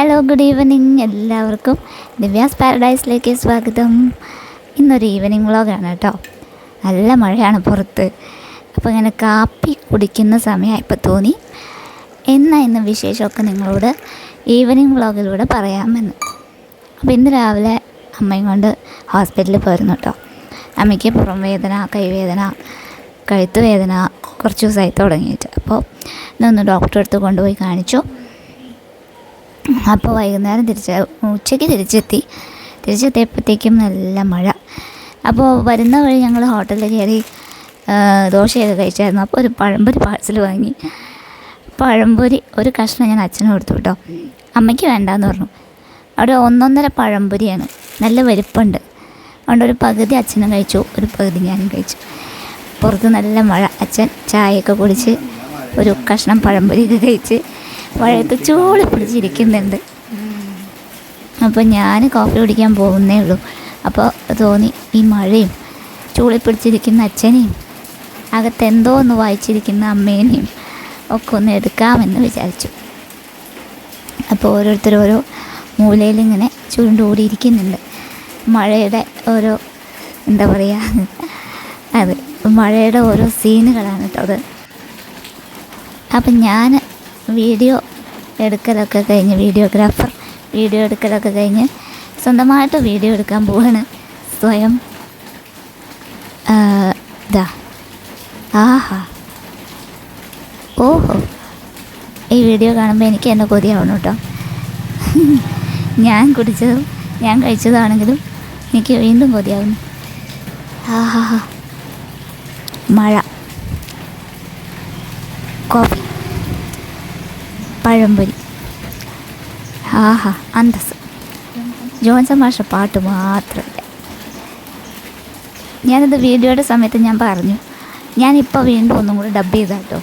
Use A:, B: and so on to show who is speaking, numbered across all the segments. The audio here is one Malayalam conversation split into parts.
A: ഹലോ ഗുഡ് ഈവനിങ് എല്ലാവർക്കും. ദിവ്യാസ് പാരഡൈസിലേക്ക് സ്വാഗതം. ഇന്നൊരു ഈവനിങ് വ്ളോഗാണ് കേട്ടോ. നല്ല മഴയാണ് പുറത്ത്. അപ്പോൾ ഇങ്ങനെ കാപ്പി കുടിക്കുന്ന സമയമായി ഇപ്പോൾ തോന്നി. എന്നാ ഇന്ന് വിശേഷമൊക്കെ നിങ്ങളോട് ഈവനിങ് വ്ളോഗിലൂടെ പറയാമെന്ന്. അപ്പോൾ ഇന്ന് രാവിലെ അമ്മയും കൊണ്ട് ഹോസ്പിറ്റലിൽ പോയിരുന്നു കേട്ടോ. അമ്മയ്ക്ക് പുറം വേദന കൈവേദന കഴുത്ത് വേദന കുറച്ച് ദിവസമായി തുടങ്ങിയിട്ട്. അപ്പോൾ ഇന്നൊന്ന് ഡോക്ടറെ അടുത്ത് കൊണ്ടുപോയി കാണിച്ചു. അപ്പോൾ വൈകുന്നേരം തിരിച്ച് ഉച്ചയ്ക്ക് തിരിച്ചെത്തി. തിരിച്ചെത്തിയപ്പോഴത്തേക്കും നല്ല മഴ. അപ്പോൾ വരുന്ന വഴി ഞങ്ങൾ ഹോട്ടലിൽ കയറി ദോശയൊക്കെ കഴിച്ചായിരുന്നു. അപ്പോൾ ഒരു പഴംപൊരി പാഴ്സൽ വാങ്ങി. പഴംപൊരി ഒരു കഷ്ണം ഞാൻ അച്ഛനും കൊടുത്തു കേട്ടോ. അമ്മയ്ക്ക് വേണ്ടാന്ന് പറഞ്ഞു. അവിടെ ഒന്നൊന്നര പഴംപൊരിയാണ്. നല്ല വലുപ്പമുണ്ട്. അതുകൊണ്ട് ഒരു പകുതി അച്ഛനും കഴിച്ചു ഒരു പകുതി ഞാനും കഴിച്ചു. പുറത്ത് നല്ല മഴ. അച്ഛൻ ചായയൊക്കെ കുടിച്ച് ഒരു കഷ്ണം പഴംപൊരിയൊക്കെ കഴിച്ച് മഴയത്ത് ചൂളി പിടിച്ചിരിക്കുന്നുണ്ട്. അപ്പോൾ ഞാൻ കോഫി കുടിക്കാൻ പോകുന്നേ ഉള്ളൂ. അപ്പോൾ തോന്നി ഈ മഴയും ചൂളി പിടിച്ചിരിക്കുന്ന അച്ഛനെയും അകത്തെന്തോ ഒന്ന് വായിച്ചിരിക്കുന്ന അമ്മേനെയും ഒക്കെ ഒന്ന് എടുക്കാമെന്ന് വിചാരിച്ചു. അപ്പോൾ ഓരോരുത്തർ ഓരോ മൂലയിലിങ്ങനെ ഇങ്ങനെ ചുരുണ്ടുകൂടിയിരിക്കുന്നുണ്ട് മഴയുടെ ഓരോ എന്താ പറയുക അത് മഴയുടെ ഓരോ സീനുകളാണ് കേട്ടോ അത്. അപ്പം ഞാൻ വീഡിയോ എടുക്കലൊക്കെ കഴിഞ്ഞ് വീഡിയോഗ്രാഫർ വീഡിയോ എടുക്കലൊക്കെ കഴിഞ്ഞ് സ്വന്തമായിട്ട് വീഡിയോ എടുക്കാൻ പോവാണ്. സ്വയം ഇതാ ആഹാ. ഓഹോ. ഈ വീഡിയോ കാണുമ്പോൾ എനിക്ക് എന്നെ കൊതിയാവണം കേട്ടോ. ഞാൻ കുടിച്ചതും ഞാൻ കഴിച്ചതാണെങ്കിലും എനിക്ക് വീണ്ടും കൊതിയാവുന്നു. ആഹാ. മഴ. കോഫി പഴംപൊരി ആഹാ അന്തസ് ജോൺസൺ മാഷ പാട്ട് മാത്രമല്ല ഞാനിത് വീഡിയോയുടെ സമയത്ത് ഞാൻ പറഞ്ഞു. ഞാനിപ്പോൾ വീണ്ടും ഒന്നും കൂടി ഡബ് ചെയ്ത കേട്ടോ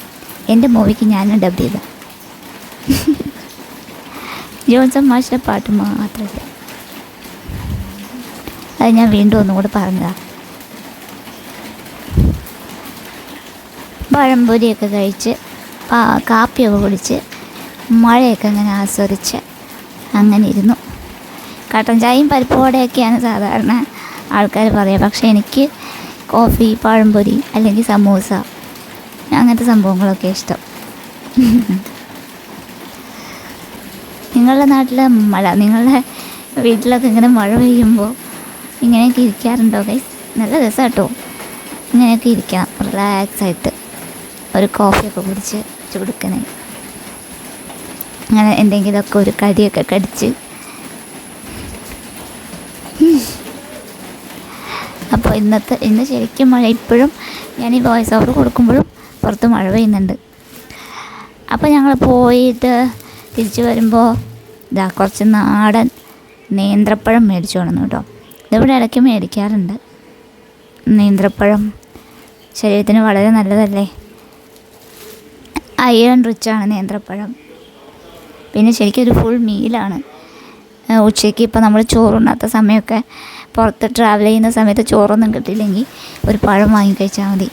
A: എന്റെ മൂവിക്ക് ഞാനും ഡബ് ചെയ്ത. ജോൺസൺ മാഷിന്റെ പാട്ട് മാത്രമല്ല അത് ഞാൻ വീണ്ടും ഒന്നും കൂടി പറഞ്ഞതാണ് പഴംപൊരിയൊക്കെ കഴിച്ച് കാപ്പിയൊക്കെ കുടിച്ച് മഴയൊക്കെ അങ്ങനെ ആസ്വദിച്ച് അങ്ങനെ ഇരുന്നു കട്ടൻ ചായയും പരിപ്പുവടയൊക്കെയാണ് സാധാരണ ആൾക്കാർ പറയുക പക്ഷേ എനിക്ക് കോഫി പഴംപൊരി അല്ലെങ്കിൽ സമൂസ അങ്ങനത്തെ സംഭവങ്ങളൊക്കെ ഇഷ്ടം. നിങ്ങളുടെ നാട്ടിലെ മഴ നിങ്ങളുടെ വീട്ടിലൊക്കെ ഇങ്ങനെ മഴ പെയ്യുമ്പോൾ ഇങ്ങനെയൊക്കെ ഇരിക്കാറുണ്ടോ ഗൈസ് നല്ല രസം കേട്ടോ ഇങ്ങനെയൊക്കെ ഇരിക്കാം റിലാക്സ് ആയിട്ട്. ഒരു കോഫിയൊക്കെ കുടിച്ച് ചുടുക്കനെ അങ്ങനെ എന്തെങ്കിലുമൊക്കെ ഒരു കടിയൊക്കെ കടിച്ച്. അപ്പോൾ ഇന്നത്തെ ഇന്ന് ശരിക്കും മഴ ഇപ്പോഴും ഞാൻ ഈ വോയിസ് ഓവർ കൊടുക്കുമ്പോഴും പുറത്ത് മഴ പെയ്യുന്നുണ്ട്. അപ്പോൾ ഞങ്ങൾ പോയിട്ട് തിരിച്ചു വരുമ്പോൾ ഇതാ കുറച്ച് നാടൻ നേന്ത്രപ്പഴം മേടിച്ചു കൊണ്ടു കേട്ടോ. ഇതിവിടെ ഇടയ്ക്ക് മേടിക്കാറുണ്ട്. നേന്ത്രപ്പഴം ശരീരത്തിന് വളരെ നല്ലതല്ലേ? അയൺ റിച്ചാണ് നേന്ത്രപ്പഴം. പിന്നെ ശരിക്കും ഒരു ഫുൾ മീലാണ് ഉച്ചയ്ക്ക് ഇപ്പോൾ നമ്മൾ ചോറുണ്ണാത്ത സമയമൊക്കെ പുറത്ത് ട്രാവൽ ചെയ്യുന്ന സമയത്ത് ചോറൊന്നും കിട്ടിയില്ലെങ്കിൽ ഒരു പഴം വാങ്ങി കഴിച്ചാൽ മതി.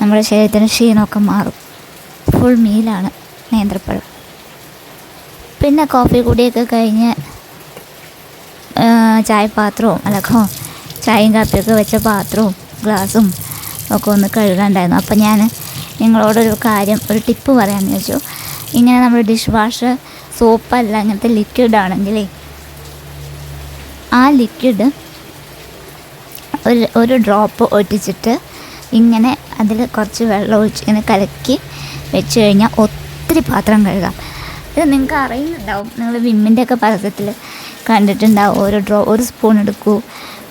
A: നമ്മുടെ ശരീരത്തിന് ക്ഷീണമൊക്കെ മാറും. ഫുൾ മീലാണ് നേന്ത്രപ്പഴം. പിന്നെ കോഫി കുടിയൊക്കെ കഴിഞ്ഞ് ചായ ചായപാത്രവും അല്ല ചായയും കാപ്പിയൊക്കെ വെച്ച പാത്രവും ഗ്ലാസും ഒക്കെ ഒന്ന് കഴുകാണ്ടായിരുന്നു അപ്പോൾ ഞാൻ നിങ്ങളോടൊരു കാര്യം ഒരു ടിപ്പ് പറയാമെന്ന് വെച്ചു ഇങ്ങനെ നമ്മൾ ഡിഷ് വാഷ് സോപ്പല്ല അങ്ങനത്തെ ലിക്വിഡ് ആണെങ്കിലേ ആ ലിക്വിഡ് ഒരു ഒരു ഡ്രോപ്പ് ഒട്ടിച്ചിട്ട് ഇങ്ങനെ അതിൽ കുറച്ച് വെള്ളം ഒഴിച്ച് ഇങ്ങനെ കലക്കി വെച്ച് കഴിഞ്ഞാൽ ഒത്തിരി പാത്രം കഴുകാം. ഇത് നിങ്ങൾക്ക് അറിയുന്നുണ്ടാവും. നിങ്ങൾ വിമ്മിന്റെ ഒക്കെ പരസ്യത്തിൽ കണ്ടിട്ടുണ്ടാവും. ഓരോ ഡ്രോ ഒരു സ്പൂൺ എടുക്കൂ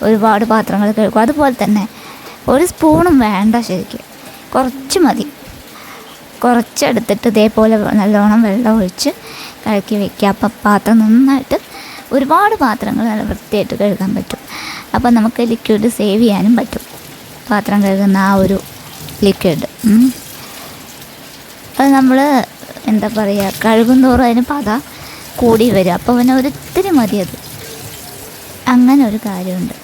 A: ഒരുപാട് പാത്രങ്ങൾ കഴുകും. അതുപോലെ തന്നെ ഒരു സ്പൂണും വേണ്ട ശരിക്കും. കുറച്ച് മതി. കുറച്ചെടുത്തിട്ട് ഇതേപോലെ നല്ലോണം വെള്ളം ഒഴിച്ച് കഴുകി വെക്കുക. അപ്പം പാത്രം നന്നായിട്ട് ഒരുപാട് പാത്രങ്ങൾ നല്ല വൃത്തിയായിട്ട് കഴുകാൻ പറ്റും. അപ്പം നമുക്ക് ലിക്വിഡ് സേവ് ചെയ്യാനും പറ്റും. പാത്രം കഴുകുന്ന ആ ഒരു ലിക്വിഡ്. അത് നമ്മൾ എന്താ പറയുക കഴുകുന്തോറും അതിന് പത കൂടി വരും. അപ്പോൾ പിന്നെ ഒരിത്തിരി മതി അത്. അങ്ങനെ ഒരു കാര്യമുണ്ട്.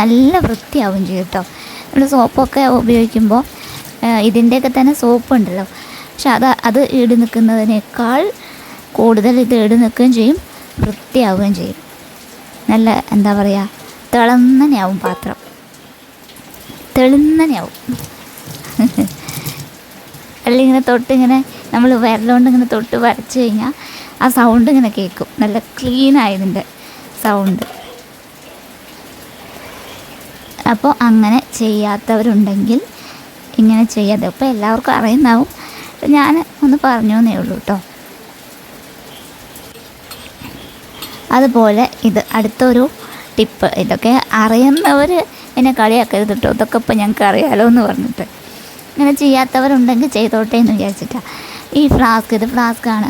A: നല്ല വൃത്തിയാവും ചെയ്യും കേട്ടോ. നമ്മൾ സോപ്പൊക്കെ ഉപയോഗിക്കുമ്പോൾ ഇതിന്റെയൊക്കെ തന്നെ സോപ്പ് ഉണ്ടല്ലോ. പക്ഷെ അത് അത് ഈട് നിൽക്കുന്നതിനേക്കാൾ കൂടുതൽ ഇത് ഈട് നിൽക്കുകയും ചെയ്യും വൃത്തിയാവുകയും ചെയ്യും. നല്ല എന്താ പറയുക തിളന്നനെയാവും പാത്രം. തെളിന്നനെയാവും. അല്ലെങ്കിൽ തൊട്ട് ഇങ്ങനെ നമ്മൾ വിരലുകൊണ്ട് ഇങ്ങനെ തൊട്ട് വരച്ച് കഴിഞ്ഞാൽ ആ സൗണ്ട് ഇങ്ങനെ കേൾക്കും നല്ല ക്ലീൻ ആയതിന്റെ സൗണ്ട് അപ്പോൾ അങ്ങനെ ചെയ്യാത്തവരുണ്ടെങ്കിൽ ഇങ്ങനെ ചെയ്യാതെ. അപ്പോൾ എല്ലാവർക്കും അറിയുന്നാവും ഞാൻ ഒന്ന് പറഞ്ഞു എന്നേ ഉള്ളൂ കേട്ടോ അതുപോലെ ഇത് അടുത്തൊരു ടിപ്പ്. ഇതൊക്കെ അറിയുന്നവർ എന്നെ കളിയാക്കരുത് കേട്ടോ ഇതൊക്കെ ഇപ്പോൾ ഞങ്ങൾക്ക് അറിയാലോ എന്ന് പറഞ്ഞിട്ട്. ഇങ്ങനെ ചെയ്യാത്തവരുണ്ടെങ്കിൽ ചെയ്തോട്ടെ എന്ന് വിചാരിച്ചിട്ടാണ് ഈ ഫ്ലാസ്ക് ഇത് ഫ്ലാസ്ക്കാണ്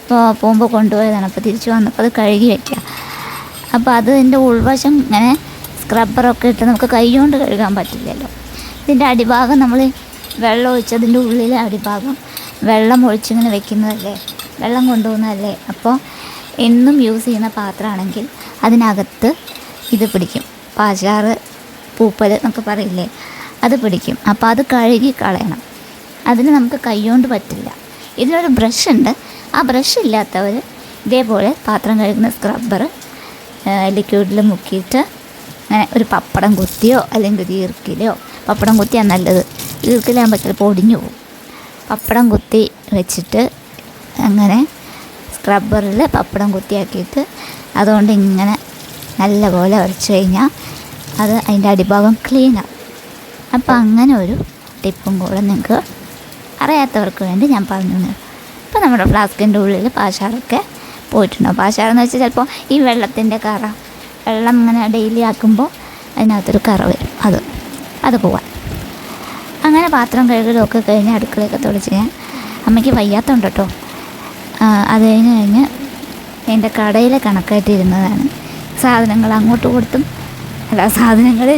A: ഇപ്പോൾ പോകുമ്പോൾ കൊണ്ടുപോയതാണ്. അപ്പോൾ തിരിച്ചു വന്നപ്പോൾ അത് കഴുകി വയ്ക്കുക അപ്പോൾ അത് ഇതിന്റെ ഉൾവശം ഇങ്ങനെ സ്ക്രബ്ബറൊക്കെ ഇട്ട് നമുക്ക് കൈ കൊണ്ട് കഴുകാൻ പറ്റില്ലല്ലോ. ഇതിന്റെ അടിഭാഗം നമ്മൾ വെള്ളം ഒഴിച്ചതിന്റെ ഉള്ളിലെ അടിഭാഗം വെള്ളം ഒഴിച്ചിങ്ങനെ വെക്കുന്നതല്ലേ? വെള്ളം കൊണ്ടുപോകുന്നതല്ലേ? അപ്പോൾ എന്നും യൂസ് ചെയ്യുന്ന പാത്രമാണെങ്കിൽ അതിനകത്ത് ഇത് പിടിക്കും. പാചാറ് പൂപ്പൽ എന്നൊക്കെ പറയില്ലേ? അത് പിടിക്കും. അപ്പോൾ അത് കഴുകി കളയണം. അതിന് നമുക്ക് കൈകൊണ്ട് പറ്റില്ല. ഇതിനൊരു ബ്രഷ് ഉണ്ട്. ആ ബ്രഷ് ഇല്ലാത്തവർ ഇതേപോലെ പാത്രം കഴുകുന്ന സ്ക്രബ്ബർ ലിക്വിഡിൽ മുക്കിയിട്ട് അങ്ങനെ ഒരു പപ്പടം കുത്തിയോ അല്ലെങ്കിൽ ഒരു ഈർക്കിലോ പപ്പടം കുത്തിയാണ് നല്ലത്. ഈർക്കിലാകുമ്പോൾ ചിലപ്പോൾ ഒടിഞ്ഞു പോകും പപ്പടം കുത്തി വെച്ചിട്ട് അങ്ങനെ സ്ക്രബ്ബറിൽ പപ്പടം കുത്തിയാക്കിയിട്ട് അതുകൊണ്ട് ഇങ്ങനെ നല്ലപോലെ ഉരച്ച് കഴിഞ്ഞാൽ അത് അതിന്റെ അടിഭാഗം ക്ലീനാവും അപ്പോൾ അങ്ങനെ ഒരു ടിപ്പും കൂടെ നിങ്ങൾക്ക് അറിയാത്തവർക്ക് വേണ്ടി ഞാൻ പറഞ്ഞു തന്നു. ഇപ്പോൾ നമ്മുടെ ഫ്ലാസ്കിന്റെ ഉള്ളിൽ പാശാറൊക്കെ പോയിട്ടുണ്ടാവും പാശാറെന്ന് വെച്ചാൽ ചിലപ്പോൾ ഈ വെള്ളത്തിന്റെ കറ വെള്ളം ഇങ്ങനെ ഡെയിലി ആക്കുമ്പോൾ അതിനകത്തൊരു കറ വരും. അത് അത് പോവാൻ. പാത്രം കഴുകലൊക്കെ കഴിഞ്ഞ് അടുക്കളയൊക്കെ തുടച്ച് ഞാൻ അമ്മയ്ക്ക് വയ്യാത്തതുണ്ട് കേട്ടോ. അത് കഴിഞ്ഞ് കഴിഞ്ഞ് എന്റെ കടയിലെ കണക്കായിട്ടിരുന്നതാണ്. സാധനങ്ങൾ അങ്ങോട്ട് കൊടുത്തും അല്ല സാധനങ്ങൾ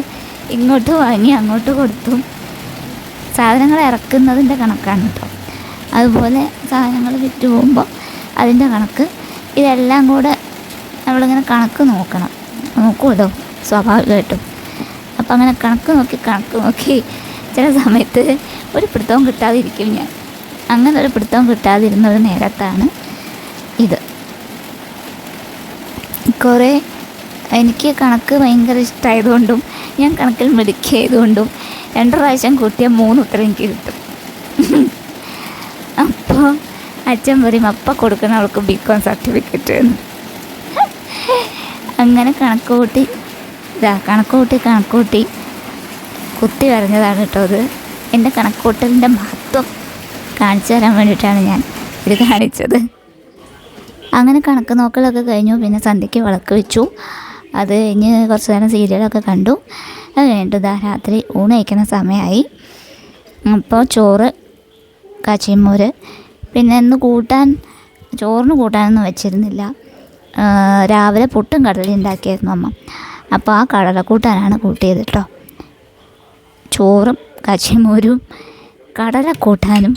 A: ഇങ്ങോട്ട് വാങ്ങി അങ്ങോട്ട് കൊടുത്തും. സാധനങ്ങൾ ഇറക്കുന്നതിന്റെ കണക്കാണ് കേട്ടോ. അതുപോലെ സാധനങ്ങൾ വിറ്റ് പോകുമ്പോൾ അതിന്റെ കണക്ക് ഇതെല്ലാം കൂടെ നമ്മളിങ്ങനെ കണക്ക് നോക്കണം. നോക്കുമല്ലോ സ്വാഭാവികമായിട്ടും. അപ്പം അങ്ങനെ കണക്ക് നോക്കി കണക്ക് നോക്കി ചില സമയത്ത് ഒരു പിടുത്തവും കിട്ടാതിരിക്കും ഞാൻ. അങ്ങനെ ഒരു പിടുത്തവും കിട്ടാതിരുന്ന ഒരു നേരത്താണ് ഇത്. കുറേ എനിക്ക് കണക്ക് ഭയങ്കര ഇഷ്ടമായതുകൊണ്ടും ഞാൻ കണക്കിൽ മിടുക്കിയതുകൊണ്ടും രണ്ട് പ്രാവശ്യം കൂട്ടിയ മൂന്ന് ഉത്തരം എനിക്ക് കിട്ടും. അപ്പോൾ അച്ഛൻ പറയും അപ്പം കൊടുക്കണം അവൾക്ക് ബി കോം സർട്ടിഫിക്കറ്റ് എന്ന്. അങ്ങനെ കണക്ക് കൂട്ടി ഇതാ കണക്ക് കൂട്ടി കണക്ക് കൂട്ടി കുത്തി വരഞ്ഞതാണ് കേട്ടോ അത്. എന്റെ കണക്കൂട്ടലിന്റെ മഹത്വം കാണിച്ചു തരാൻ വേണ്ടിയിട്ടാണ് ഞാൻ ഇത് കാണിച്ചത്. അങ്ങനെ കണക്ക് നോക്കലൊക്കെ കഴിഞ്ഞു. പിന്നെ സന്ധ്യയ്ക്ക് വിളക്ക് വെച്ചു. അത് കഴിഞ്ഞ് കുറച്ച് നേരം സീരിയലൊക്കെ കണ്ടു. അത് കഴിഞ്ഞിട്ട് ഇതാ രാത്രി ഊണ് കഴിക്കുന്ന സമയമായി. അപ്പോൾ ചോറ് കാച്ചിമോര് പിന്നെ ഇന്ന് കൂട്ടാൻ ചോറിന് കൂട്ടാനൊന്നും വെച്ചിരുന്നില്ല. രാവിലെ പുട്ടും കടലയും ഉണ്ടാക്കിയായിരുന്നു അമ്മ. അപ്പോൾ ആ കടല കൂട്ടാനാണ് കൂട്ടിയത് കേട്ടോ. ചോറും കച്ചിമോരും കടല കൂട്ടാനും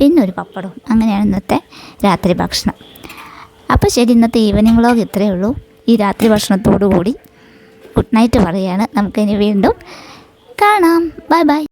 A: പിന്നെ ഒരു പപ്പടവും. അങ്ങനെയാണ് ഇന്നത്തെ രാത്രി ഭക്ഷണം. അപ്പോൾ ശരി ഇന്നത്തെ ഈവനിങ് വ്ളോഗ് ഇത്രയേ ഉള്ളൂ. ഈ രാത്രി ഭക്ഷണത്തോടു കൂടി ഗുഡ് നൈറ്റ് പറയുകയാണ്. നമുക്കിനി വീണ്ടും കാണാം. Bye bye.